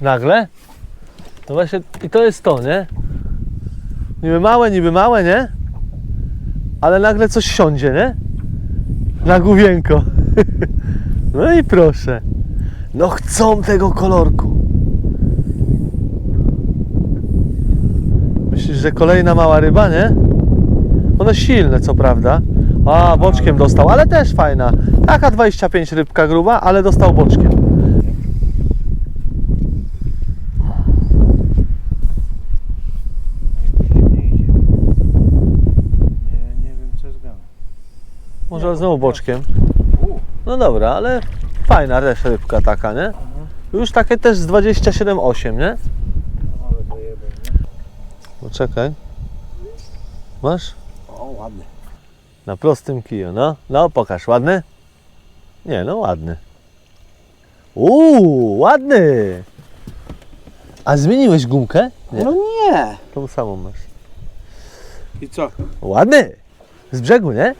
Nagle? No właśnie, i to jest to, nie? Niby małe, niby małe, nie? Ale nagle coś siądzie, nie? Na główienko. No i proszę. No chcą tego kolorku. Myślisz, że kolejna mała ryba, nie? One silne, co prawda. A, boczkiem dostał, ale też fajna. Taka 25 rybka gruba, ale dostał boczkiem. Nie idzie. Nie, nie wiem co jest grane. Może znowu boczkiem. No dobra, ale fajna też rybka taka, nie? Już takie też z 27,8, nie? ale zajebę, nie? No czekaj. Masz? O, ładny. Na prostym kiju, no. No, pokaż, ładny? Nie, no ładny. Uuu, ładny! A zmieniłeś gumkę? Nie, No nie. tą samą masz. I co? Ładny! Z brzegu, nie?